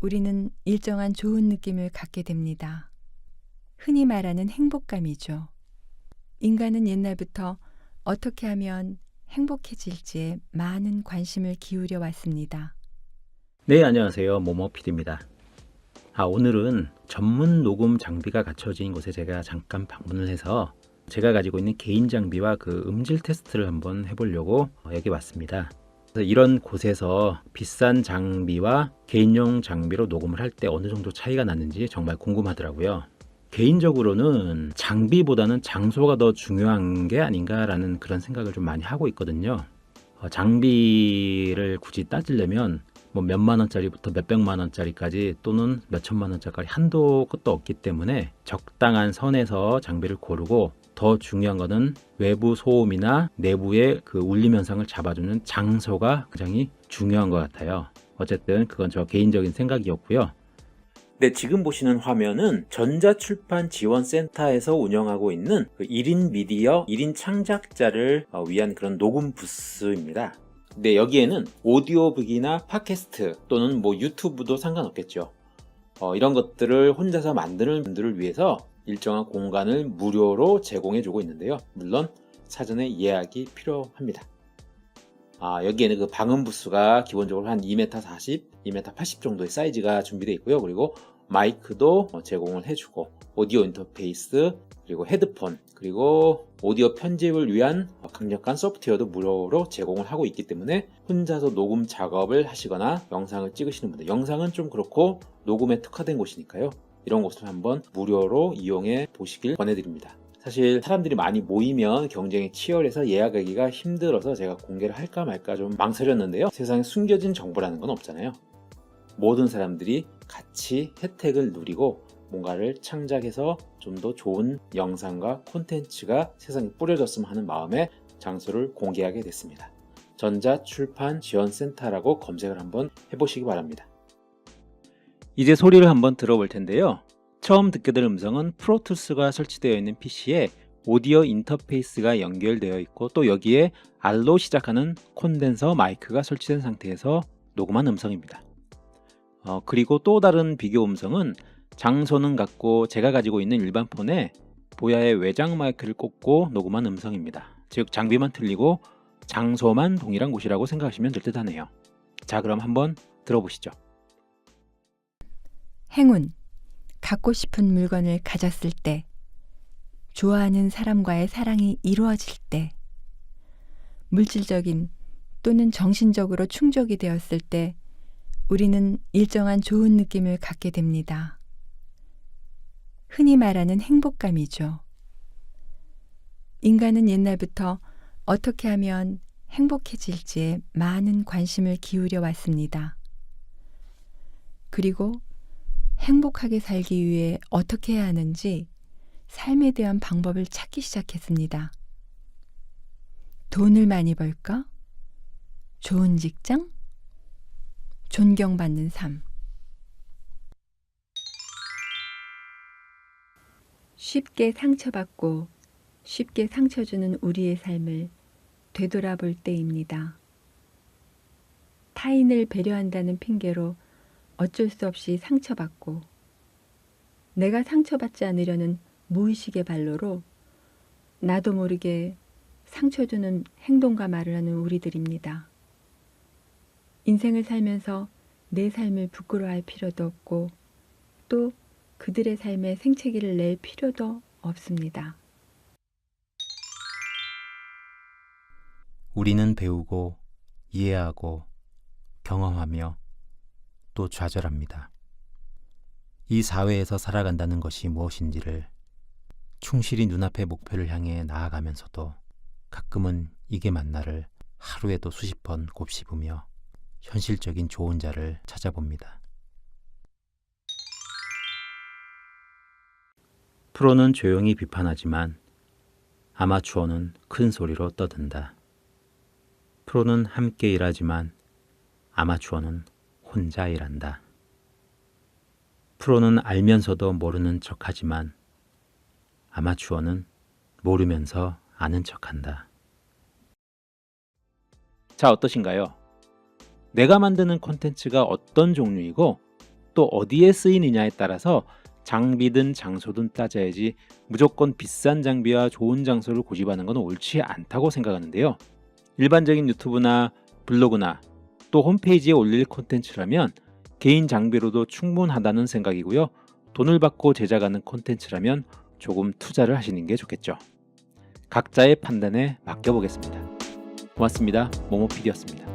우리는 일정한 좋은 느낌을 갖게 됩니다. 흔히 말하는 행복감이죠. 인간은 옛날부터 어떻게 하면 행복해질지에 많은 관심을 기울여 왔습니다. 네, 안녕하세요. 모모피디입니다. 아, 오늘은 전문 녹음 장비가 갖춰진 곳에 제가 잠깐 방문을 해서 제가 가지고 있는 개인 장비와 그 음질 테스트를 한번 해보려고 여기 왔습니다. 이런 곳에서 비싼 장비와 개인용 장비로 녹음을 할 때 어느 정도 차이가 나는지 정말 궁금하더라고요. 개인적으로는 장비보다는 장소가 더 중요한 게 아닌가라는 그런 생각을 좀 많이 하고 있거든요. 어, 장비를 굳이 따지려면 뭐 몇만 원짜리부터 몇백만 원짜리까지 또는 몇천만 원짜리 한도 끝도 없기 때문에 적당한 선에서 장비를 고르고 더 중요한 거는 외부 소음이나 내부의 그 울림 현상을 잡아주는 장소가 굉장히 중요한 것 같아요. 어쨌든 그건 저 개인적인 생각이었고요. 네, 지금 보시는 화면은 전자출판 지원센터에서 운영하고 있는 그 1인 미디어, 1인 창작자를 어, 위한 그런 녹음 부스입니다. 네, 여기에는 오디오북이나 팟캐스트 또는 뭐 유튜브도 상관없겠죠. 어, 이런 것들을 혼자서 만드는 분들을 위해서 일정한 공간을 무료로 제공해주고 있는데요. 물론 사전에 예약이 필요합니다. 아, 여기에는 그 방음 부스가 기본적으로 한 2m 40, 2m 80 정도의 사이즈가 준비되어 있고요. 그리고 마이크도 어, 제공을 해주고 오디오 인터페이스 그리고 헤드폰 그리고 오디오 편집을 위한 강력한 소프트웨어도 무료로 제공을 하고 있기 때문에 혼자서 녹음 작업을 하시거나 영상을 찍으시는 분들 영상은 좀 그렇고 녹음에 특화된 곳이니까요 이런 곳을 한번 무료로 이용해 보시길 권해드립니다 사실 사람들이 많이 모이면 경쟁이 치열해서 예약하기가 힘들어서 제가 공개를 할까 말까 좀 망설였는데요 세상에 숨겨진 정보라는 건 없잖아요 모든 사람들이 같이 혜택을 누리고 뭔가를 창작해서 좀 더 좋은 영상과 콘텐츠가 세상에 뿌려졌으면 하는 마음에 장소를 공개하게 됐습니다. 전자출판 지원센터라고 검색을 한번 해보시기 바랍니다. 이제 소리를 한번 들어볼 텐데요. 처음 듣게 될 음성은 프로투스가 설치되어 있는 PC에 오디오 인터페이스가 연결되어 있고 또 여기에 R로 시작하는 콘덴서 마이크가 설치된 상태에서 녹음한 음성입니다. 어, 그리고 또 다른 비교 음성은 장소는 같고 제가 가지고 있는 일반 폰에 보야의 외장 마이크를 꽂고 녹음한 음성입니다. 즉 장비만 틀리고 장소만 동일한 곳이라고 생각하시면 될 듯하네요. 자 그럼 한번 들어보시죠. 행운, 갖고 싶은 물건을 가졌을 때, 좋아하는 사람과의 사랑이 이루어질 때, 물질적인 또는 정신적으로 충족이 되었을 때, 우리는 일정한 좋은 느낌을 갖게 됩니다. 흔히 말하는 행복감이죠. 인간은 옛날부터 어떻게 하면 행복해질지에 많은 관심을 기울여 왔습니다. 그리고 행복하게 살기 위해 어떻게 해야 하는지 삶에 대한 방법을 찾기 시작했습니다. 돈을 많이 벌까? 좋은 직장? 존경받는 삶. 쉽게 상처받고 쉽게 상처 주는 우리의 삶을 되돌아볼 때입니다. 타인을 배려한다는 핑계로 어쩔 수 없이 상처받고 내가 상처받지 않으려는 무의식의 발로로 나도 모르게 상처 주는 행동과 말을 하는 우리들입니다. 인생을 살면서 내 삶을 부끄러워할 필요도 없고 또 그들의 삶에 생채기를 낼 필요도 없습니다. 우리는 배우고 이해하고 경험하며 또 좌절합니다. 이 사회에서 살아간다는 것이 무엇인지를 충실히 눈앞의 목표를 향해 나아가면서도 가끔은 이게 맞나를 하루에도 수십 번 곱씹으며 현실적인 좋은 자를 찾아봅니다. 프로는 조용히 비판하지만 아마추어는 큰 소리로 떠든다. 프로는 함께 일하지만 아마추어는 혼자 일한다. 프로는 알면서도 모르는 척하지만 아마추어는 모르면서 아는 척한다. 자, 어떠신가요? 내가 만드는 콘텐츠가 어떤 종류이고 또 어디에 쓰이느냐에 따라서 장비든 장소든 따져야지 무조건 비싼 장비와 좋은 장소를 고집하는 건 옳지 않다고 생각하는데요. 일반적인 유튜브나 블로그나 또 홈페이지에 올릴 콘텐츠라면 개인 장비로도 충분하다는 생각이고요. 돈을 받고 제작하는 콘텐츠라면 조금 투자를 하시는 게 좋겠죠. 각자의 판단에 맡겨보겠습니다. 고맙습니다. 모모피디였습니다.